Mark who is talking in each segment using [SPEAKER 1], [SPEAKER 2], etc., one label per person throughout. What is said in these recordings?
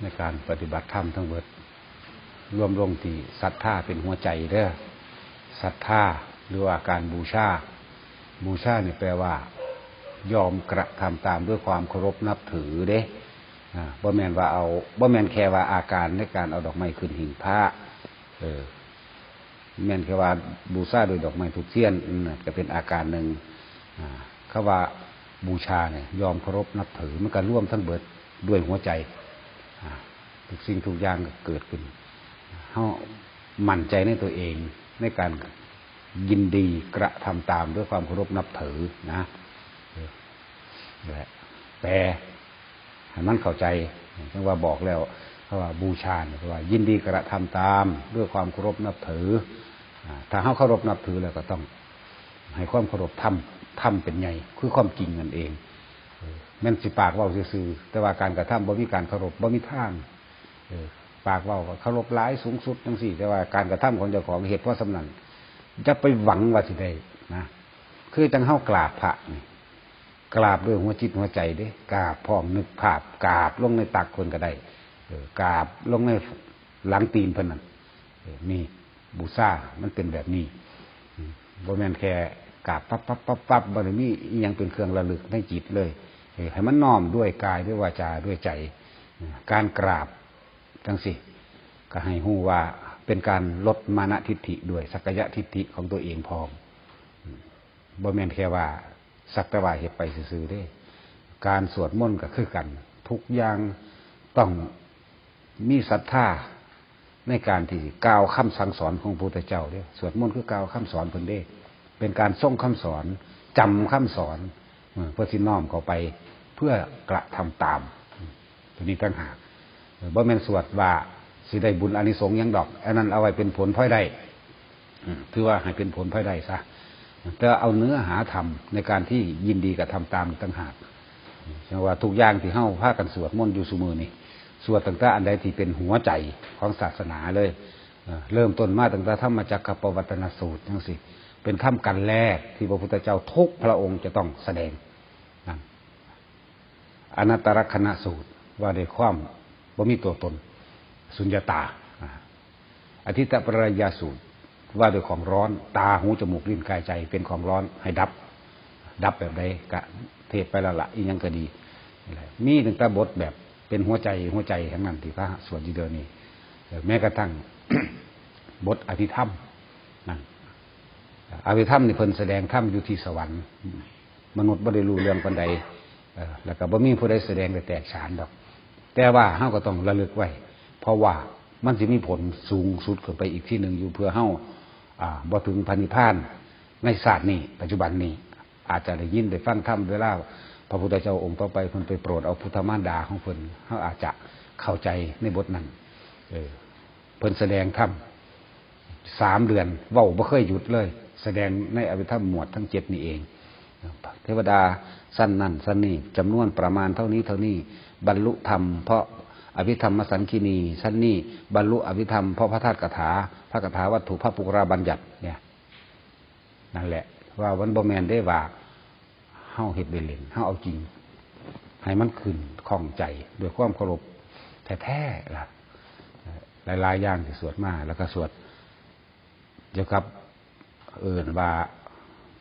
[SPEAKER 1] ในการปฏิบัติธรรมทั้งหมดร่วมลงที่ศรัทธาเป็นหัวใจเด้อศรัทธาหรือว่าการบูชา บูชาเนี่ยแปลว่า ยอมกระทำตามด้วยความเคารพนับถือเด้บ่แมนว่าเอาบ่แมนแค่ว่าอาการในการเอาดอกไม้ขึ้นหิ่งพระเออแมนแค่ว่าบูชาโดยดอกไม้ถูกเทียนก็เป็นอาการหนึ่งเขาว่า บูชาเนี่ยยอมเคารพนับถือมันก็ร่วมทั้งเบิดด้วยหัวใจทุกสิ่งทุกอย่างก็เกิดขึ้นเขามั่นใจในตัวเองในการยินดีกระทำตามด้วยความเคารพนับถือนะเออนั่นและแปลให้มันเข้าใจจังว่าบอกแล้วเขาว่าบูชาเนี่ยว่า ยินดีกระทำตามด้วยความเคารพนับถือถ้าเขาเคารพนับถือแล้วก็ต้อง ให้ความเคารพทำ ทำเป็นไงคือความจริงนั่นเองแม่นสิปากว่าซื่อๆแต่ว่าการกระทำบ่มีการเคารพบ่มีทางปากว่าเคารพหลายสูงสุดจังสี่ แต่ว่าการกระทำของเจ้าของเหตุเพราะสำนันจะไปหวังว่าสิได้นะคือจังเฮากราบพระนี่กราบด้วยหัวจิตหัวใจเด้กราบพร้อมนึกภาพกราบลงในตักคนก็ได้กราบลงในหลังตีนพิ่นนั่บูชามันเป็นแบบนี้บ่แม่นแค่ กราบปั๊บปั๊บปั๊บปั๊บบ่ได้มียังเป็นเครื่องระลึกในจิตเลยให้มันน้อมด้วยกายด้วยวาจาด้วยใจ การกราบจังสิก็ให้หู้ว่าเป็นการลดมานะทิฏฐิด้วยสักยะทิฏฐิของตัวเองพร้อมบ่แม่นแค่ว่าสักแต่ว่าเฮ็ดไปซื่อๆเด้ การสวดมนต์ก็คือกัน ทุกอย่างต้องมีศรัทธาในการที่กล่าวคำสั่งสอนของพระพุทธเจ้าเนี่ยสวดมนต์คือกล่าวคำสอนเพิ่นเด้ เป็นการส่งคำสอนจำคำสอนเพื่อสิน้อมเข้าไปเพื่อกระทำตามตัวนี้ตั้งหากบ่แม่นสวดว่าสิได้บุญอานิสงส์ยังดอกอันนั้นเอาไว้เป็นผลพลอยได้ถือว่าให้เป็นผลพลอยได้ซะแต่เอาเนื้อหาธรรมในการที่ยินดีกับทำตามตั้งหากเช่นว่าทุกอย่างที่เฮ้าพากันสวดมนต์อยู่สมือนี่สวดตั้งแต่อันใดที่เป็นหัวใจของศาสนาเลยเอ่อเริ่มต้นมาตั้งแต่ธรรมจักรปวัตนสูตรทั้งสิ เป็นคำกันแรกที่พระพุทธเจ้าทุกพระองค์จะต้องแสดงนั่นอนัตตลกนสูตรว่าในความบ่มีตัวตน สุญญาอ่าอธิตปรายาสูตรว่าด้วยของร้อน ตาหูจมูกลิ้นกายใจ เป็นของร้อนให้ดับ ดับแบบใดกะเทศไปละละอีกยังก็ดีมีหละมีตั้งต่บทแบบเป็นหัวใจหัวใจทั้งนั้นที่พระสวดอยู่เดียวนี้แม้กระทั่งบทอภิธรรมนั่น อภิธรรมนี่เพิ่นแสดงธรรมอยู่ที่สวรรค์ มนุษย์บ่ได้รู้เรื่องปันใดแล้วก็บ่มีผู้ใดแสดงแต่แตกฉานดอก แต่ว่าเฮาก็ต้องระลึกไว้ เพราะว่ามันจะมีผลสูงสุดขึ้นไปอีกที่หนึ่งอยู่เพื่อเฮาอ่าบ่ถึงพันิพานในศาสตร์นี้ปัจจุบันนี้ อาจจะได้ยินได้ฟังธรรมเวลาพระพุทธเจ้าองค์ต่อไปเพิ่นไปโปรดเอาพุทธมารดาของเพิ่นเฮาอาจจะเข้าใจในบทนั้นเออเพิ่นแสดงธรรมสามเดือนเว้าบ่เคยหยุดเลย แสดงในอภิธรรมหมวดทั้งเจ็ดนี่เอง เทวดาสั้นนั่นสั้นนี่จำนวนประมาณเท่านี้เท่านี้บรรลุธรรม เพราะอภิธรรมสันคินีสั้นนี่บรรลุอภิธรรมเพราะพระธาตุกถา พระกถาวัตถุพระปุกราบัญญัติเนี่ยนั่นแหละ ว่าวันบแมนได้ว่าเฮาเห็ดเดเล่นเฮาเอาจริงให้มันขึ้นคล่องใจด้วยความเคารพแท้ๆล่ะหลายๆอย่างที่สวดมาแล้วก็สวดเกี่ยวกับ เอื่นว่า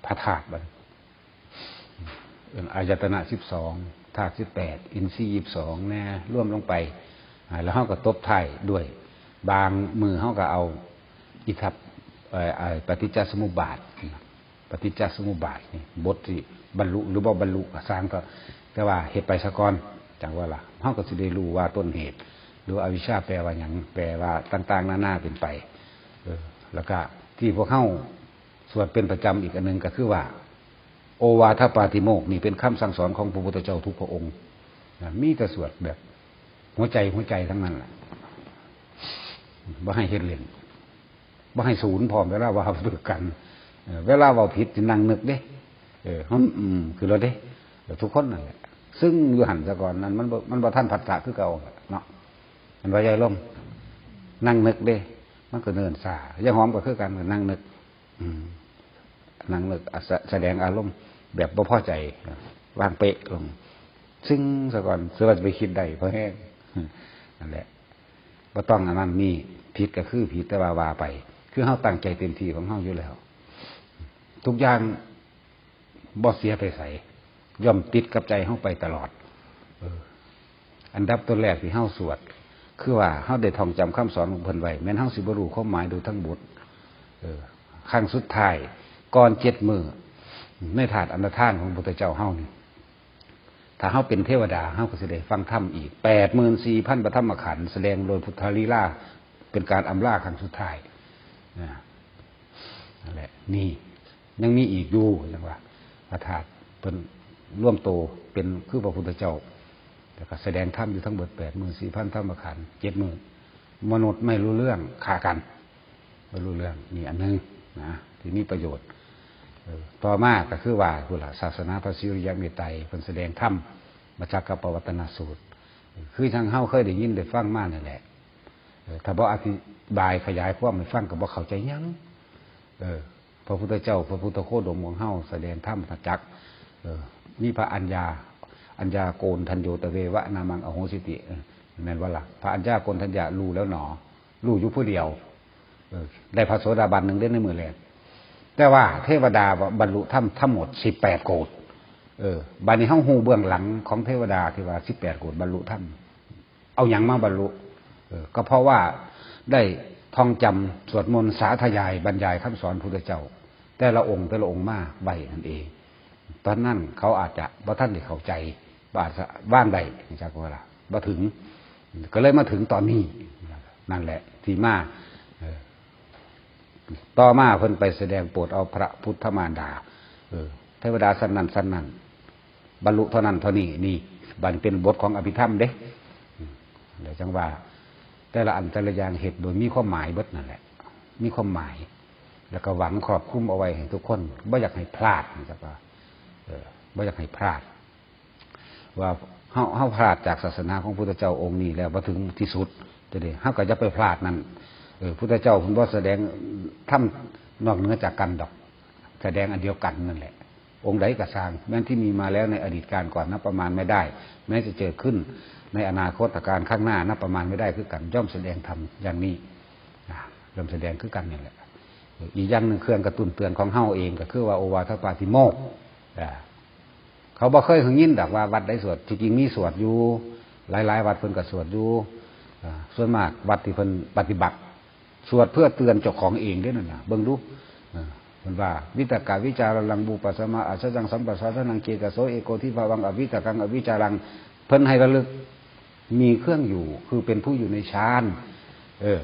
[SPEAKER 1] พระธาตุบัดเอิ่นอายตนะสิบสองธาตุสิบแปดอินทรีย์ยี่สองแน่ร่วมลงไป แล้วเฮาก็ตบไทยด้วย บางมือเฮาก็เอาอิทับปฏิจจสมุปบาท ปฏิจจสมุปบาทนี่บทที่บรรลุหรือบ่บรรลุสร้างก็แต่ว่าเหตุไปสะก่อนจังว่าล่ะเฮาก็สิได้รู้ว่าต้นเหตุ หรืออวิชชาแปลว่าหยังแปลว่าต่างๆนานาเป็นไปแล้วก็ที่พวกเฮา สวดเป็นประจำอีกอันหนึ่งก็คือว่า โอวาทปาติโมกนี่เป็นคำสั่งสอนของพระพุทธเจ้าทุกพระองค์มีแต่สวดแบบ หัวใจหัวใจทั้งนั้นแหละบ่ให้เฮ็ดเล่นบ่ให้ศูนย์พร้อมเวลาว่าฝึกกันเวลาว่าผิดสินั่งนึกเด้เออคือเราเด้เดี๋ยวทุกคนนั่นแหละซึ่งอยู่หันซะก่อนนั้น มันมันบ่ท่านผัสสะคือเก่าเนาะมันว่าใหญ่ล่มนั่งนึกเด้ มันก็เนินสาอย่างหอมก็คือกันก็นั่งนึก อืม นั่งนึกอะแสดงอารมณ์แบบบ่พอใจวางเป๊ะลง ซึ่งซะก่อนเสือว่าจะไปคิดได้เพราะแห้งนั่นแหละก็ต้องอันนั้นมีผิดก็คือผิดแต่ว่าวาไป คือเฮาตั้งใจเต็มที่ของเฮาอยู่แล้ว ทุกอย่างบ่เสียไปใส่ย่อมติดกับใจเฮาไปตลอดอันดับตัวแรกที่เฮาสวด คือว่าเฮาได้ท่องจำคำสอนของเพิ่นไว้แม้นเฮาสิบ่รู้ความหมายโดยทั้งบทเออครั้งสุดท้าย ก่อนเจ็ดมือในถาดอันดทานของพระพุทธเจ้าเฮานี่ถ้าเฮาเป็นเทวดาเฮาก็สิได้ฟังธรรมอีกแปดหมื่นสี่พันประธรรมขันแสดงโดยพุทธลีลาเป็นการอำลาครั้งสุดท้ายนะนั่นแหละ นี่ยังมีอีกอยู่จังว่าพระธาตุเป็นร่วมโตเป็นคือพระพุทธเจ้าแต่ก็แสดงธรรมอยู่ทั้งหมดแปดหมื่นสี่พันธรรมขันเจ็ดหมื่นมนุษย์ไม่รู้เรื่องขากันไม่รู้เรื่องนี่อันหนึงนะที่มีประโยชน์ ต่อมาก็คือว่าคือละศาสนาพระศิริยเมตไตรเป็นแสดงธรรมมาจากกับปวัตนสูตร คือทางเฮาเคยได้ยินได้ฟังมานั่นแหละถ้าบ่อธิบายขยายความให้ฟังก็บ่เข้าใจยังเออพระพุทธเจ้า พระพุทธโคดมของเฮาแสดงธรรมจักรเออมีพระอัญญาอัญญาโกนทันโยตะเววะนามังอโหสิติแม่นว่าล่ะพระอัญญาโกนทัญญารู้แล้วหนอรู้อยู่ผู้เดียวได้พระโสดาบันหนึ่งได้ในมือแรก แต่ว่าเทวดาบรรลุธรรมทั้งหมดสิบแปดโกดเออบัดนี้เฮาฮู้เบื้องหลังของเทวดาที่ว่าสิบแปดโกดบรรลุธรรมเอาอย่างมาบรรลุเออก็เพราะว่าได้ท่องจำสวดมนต์สาธยายบรรยายคำสอนพุทธเจ้า แต่ละองค์แต่ละองค์มาใบนั่นเอง ตอนนั้นเขาอาจจะบ่ท่านได้เข้าใจบ่าจจะว่างใดจากว่าละบ่ถึง ก็เลยมาถึงตอนนี้นั่นแหละ ที่มา ต่อมาเพิ่นไปแสดงโปรดเอาพระพุทธมารดา เออเทวดาสันนันสันนันบรรลุเท่านั้นเท่านี้นี่บันเป็นบทของอภิธรรมเด้เดี๋ยวจังว่า แต่ละอันแต่ละอย่างเหตุโดยมีความหมายเบิดนั่นแหละ มีความหมาย แล้วก็หวังครอบคลุมเอาไว้ให้ทุกคนไม่อยากให้พลาดนะครับว่าไม่อยากให้พลาด ว่าเฮาเฮาพลาดจากศาสนาของพุทธเจ้าองค์นี้แล้วมาถึงที่สุดจะได้เฮาก็จะไปพลาดนั่น เออพุทธเจ้าคุณบ่แสดงทำนอกเหนือจากกันดอก แสดงอันเดียวกันนั่นแหละ องค์ใดก็สร้างแม้ที่มีมาแล้วในอดีตการก่อนนับประมาณไม่ได้ แม้จะเจอขึ้นในอนาคตการข้างหน้านับประมาณไม่ได้คือกันย่อมแสดงธรรมอย่างนี้ย่อมแสดงคือกันนี่แหละอีกอย่างหนึ่งเครื่องกระตุ้นเตือนของเฮาเองก็คือว่าโอวาทปาติโมกเขาบอกเคยหึงยินดักว่าวัดได้สวดจริงๆมีสวดอยู่หลายๆ วัดเพิ่นก็สวดอยู่ส่วนมากวัดที่เพิ่นปฏิบัติ สวดเพื่อเตือนเจ้าของเองด้วยนั่นนะเบิ่งดูอ่าเพิ่นว่า วิตกาวิจารังบูปัสมาอัศจังสัมปัสสะนังเกกโสเอโกทิภาวังอวิตกังอวิจารัง เพิ่นให้ระลึกมีเครื่องอยู่คือเป็นผู้อยู่ในฌานเออ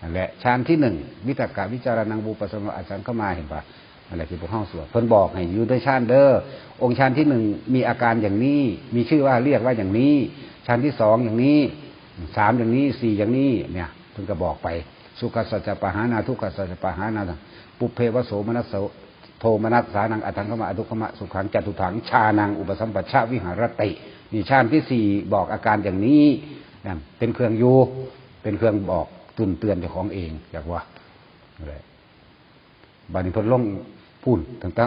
[SPEAKER 1] นั่นแหละฌานที่หนึ่งวิตกะวิจารังบูปสมาอาจารย์เข้ามาเห็นปะนั่นแหละคือพวกห้องสวดเพิ่นบอกให้อยู่ในฌานเด้อองค์ฌานที่หนึ่งมีอาการอย่างนี้ มีชื่อว่าเรียกว่าอย่างนี้ฌานที่สองอย่างนี้สามอย่างนี้สี่อย่างนี้เนี่ยเพิ่นก็บอกไป สุขสัจจปะหานาทุกขสัจจปะหานาปุเพวโสมนัสโสโทมนัสสานังอัตังขมะอทุขมะสุขังจตุถังชานังอุปสัมปชชาวิหารตินี่ฌานที่สี่บอกอาการอย่างนี้นั่นเป็นเครื่องอยู่เป็นเครื่องบอกตุนเตือนเจ้าของเองอยากว่าอะไรบานิพนลงพูนตั้งแต่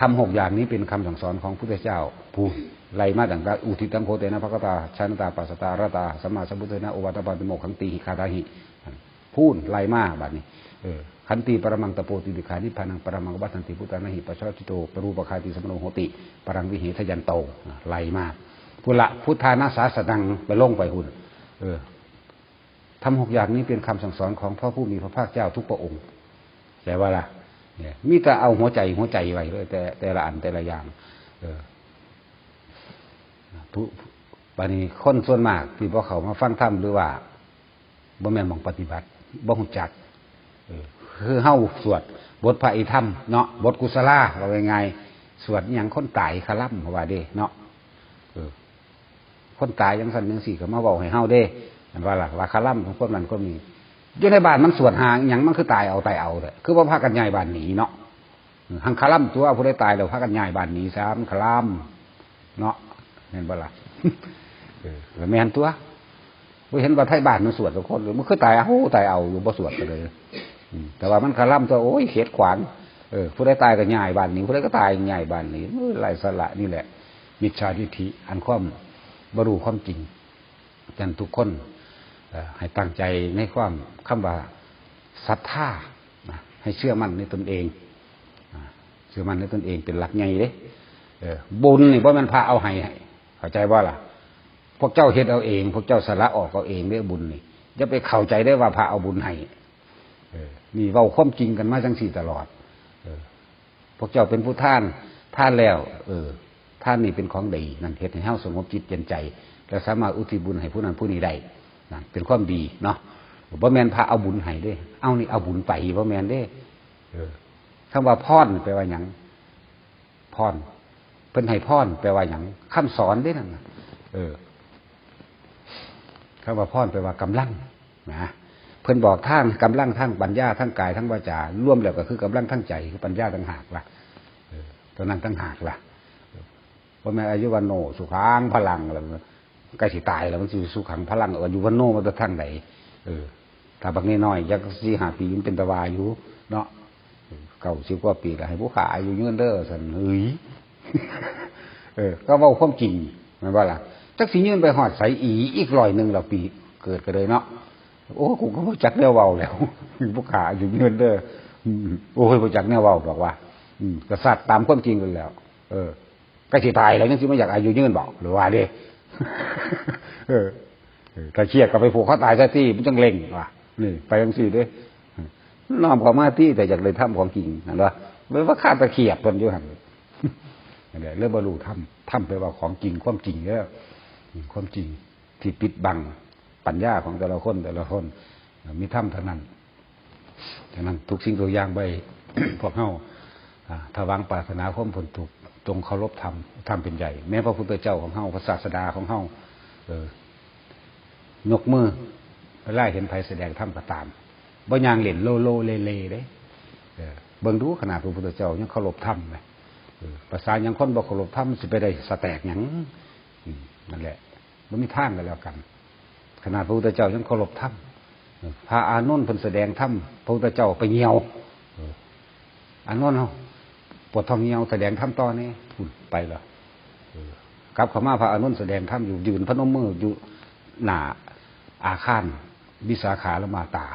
[SPEAKER 1] ทำหกอย่างนี้เป็นคำสั่งสอนของพุทธเจ้าพูนไลมาตั้งแต่อุทิตังโคเตนะภะกตาชานตาปัสตารตาสัมมาสัมพุทเทนะโอวัตปาติโมขังตีหิคาตาหิ พูนไล่มาบาดนี้เออขันติปรมังตะโปติดิขานิพานังปรมังวัฏันติพุทธานาหิปัชชจิโตปรูปคาติสมโนโหติ ปรังวิเหทยันโตไล่มาพุละพุทธานาสาสดังไปลงไปหุ่นเออทำหกอย่างนี้เป็นคำสั่งสอนของพระผู้มีพระภาคเจ้าทุกพระองค์แต่ว่าล่ะเนี่ยมีแต่เอาหัวใจหัวใจไว้เลยแต่แต่ละอันแต่ละอย่าง เออผู้ปานี้คนส่วนมากที่พวกเขามาฟังธรรมหรือว่าบ่แม่นมองปฏิบัติ บ่หุ่จักคือเฮ้าสวด บทพระอิธรรมเนาะบทกุศลาเราไงสวดอย่างคนตายคลัมว่าเด้เนาะคนตายยังสันยังสี่ก็มาบอกให้เฮ้าเด้อันว่าล่ะว่าคาล่ำของพวกนั้นก็มีอยู่ในบ้านมันสวดหางอย่างมันคือตายเอาตายเอาเลยคือว่าพากันยายบ้านหนีเนาะหังคาล่ำตัวผู้ได้ตายแล้วพากันยายบ้านหนีซ้ำคาล่ำเนาะเห็นบ่ล่ะเออแม่นตัว บ่เห็นว่าไทยบ้านมันสวดทุกคนเลยมันคือตายเอาตายเอาอยู่บ่สวดกันเลยแต่ว่ามันคาล่ำตัวโอ้ยเขียดขวางเออผู้ได้ตายก็ย้ายบ้านหนีผู้ได้ก็ตายย้ายบ้านหนีไรสละนี่แหละ มิจฉาทิฏฐิอันความบรูความจริงจันทุกคนให้ตั้งใจในความคำว่าศรัทธาให้เชื่อมั่นในตนเองเชื่อมั่นในตนเองเป็นหลักใหญ่เด้เออบุญนี่ว่ามันพาเอาให้ให้เข้าใจว่าล่ะ พวกเจ้าเฮ็ดเอาเอง พวกเจ้าสละออกเอาเองเรื่องบุญนี่จะไปเข้าใจได้ว่าพระเอาบุญให้นี่เว้าความจริงกันมาจังสี่ตลอดพวกเจ้าเป็นผู้ท่านท่านแล้ว เออ ท่านนี่เป็นของดีนั่นเฮ็ดให้เฮาสงบจิตเย็นใจ และสามารถอุทิศบุญให้ผู้นั้นผู้นี้ได้นั่นเป็นความดีเนาะบ่แม่นพระเอาบุญให้เด้ เอานี่เอาบุญไปบ่แม่นเด้เออคำว่าพรแปลว่าหยังพรเพิ่นให้พรแปลว่าหยังคำสอนเด้นั่นน่ะเออ คำว่าพรแปลว่ากำลังนะเพิ่นบอกทางกำลังทั้งปัญญาทั้งกายทั้งวาจารวมแล้วก็คือกำลังทั้งใจคือปัญญาทั้งหากล่ะเออตัวนั้นทั้งหากล่ะว่าะแม่อายุวันโนสุขังพลังอะไรใกล้สิตายแล้วมันสิสุขังพลังอายุวันโนมันจะทั้งไหนเออถ้าบางนี้น้อยยักสี่หาปีมันเป็นตะวาอยู่เนาะเก่าสิบกว่าปีแล้วให้ผู้ขาอายุยืนเด้อสันเฮ้ยเออ ก็ว่าความจริงมันว่าล่ะ จักสิยืนไปหอดใสอีอีกร้อยหนึ่งเราปีเกิดกันเลยเนาะโอ้กูก็บ่จักแนวเว้าแล้วผู้ขาอายุยืนเด้ออืมโอ้ยบ่จักแนวเว้าบอกว่า อืมกษัตริย์ตามความจริงกันแล้ว เออกล้สิตายแล้วยังสิไม่อยากอายุยืนบอกหรือว่าเด้เออถ้าเครียดก็ไปผูกเขาตายซะที่มันจังเล็งว่ะนี่ ไปจังสี่เด้วยน้อมเขอมาที่แต่อยากเลยทำของจริงนะว่าไม่ว่าข้าตะเขียบตนอยู่หันนั่นแหละเรื่องบรรลุทำทำไปว่าของจริงความจริงแล้ว ความจริงที่ปิดบังปัญญาของแต่ละคนแต่ละคนมีถ้ำเท่านั้นฉะนั้นทุกสิ่งทุกอย่างไปพวกเฮาอ่าถ้าวางปรารถนาความผลถูกจงเคารพธรรมธรรมเป็นใหญ่ แม้พระพุทธเจ้าของเฮาพระศาสดาของเฮาเออยกมือไล่เห็นภัยแสดงธรรมก็ตามบ่ยางเหรียญโลโลเลเลเด้เบิ่งดูขนาดพระพุทธเจ้ายังเคารพธรรมเลยภาษายังคนบ่เคารพธรรมสิไปได้สแตกหยัง นั่นแหละบ่มีทางกันแล้วกัน ขนาดพระพุทธเจ้ายังเคารพธรรมเออพระอานนท์เพิ่นแสดงธรรมพระพุทธเจ้าไปเหี่ยวอานนท์เฮาปวดท้องเหี่ยวแสดงธรรมต่อนี่พุ่นไปแล้วกลับข้ามาพระอานนท์แสดงธรรมอยู่ยืนพระนมมืออยู่หน้าอาคารวิสาขาละมาตา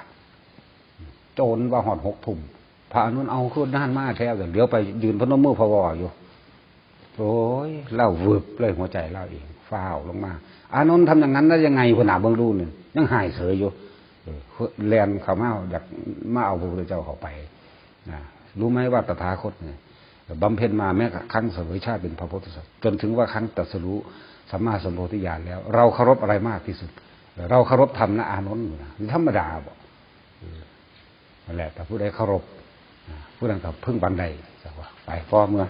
[SPEAKER 1] โจรว่าหอดหกทุ่มพระอนุนเอาขึ้นด้านมาแท้เดี๋ยวไปยืนพนมมือพะวออยู่ โอ้ยเล่าวืบเลยหัวใจเล่าเอง ฟ้าลงมา อานนท์ทำอย่างนั้นได้ยังไงขนาเบื้องรูนี่ยังหายเสยอยู่เออแลนเขามาอยากมาเอาพระพุทธเจ้าเขาไปนะรู้ไหมว่าตถาคตเนี่ยบำเพ็ญมาแม้ครั้งเสวยชาติเป็นพระพุทธเจ้าจนถึงว่าครั้งตรัสรู้สัมมาสัมโพธิญาณแล้ว เราเคารพอะไรมากที่สุด เราเคารพธรรมนะอานนท์อยู่นะธรรมดาบอกนั่นแหละแต่ผู้ใดเคารพผู้นั้นก็พึ่งบันไดสักว่าไปพ่อเมื่อ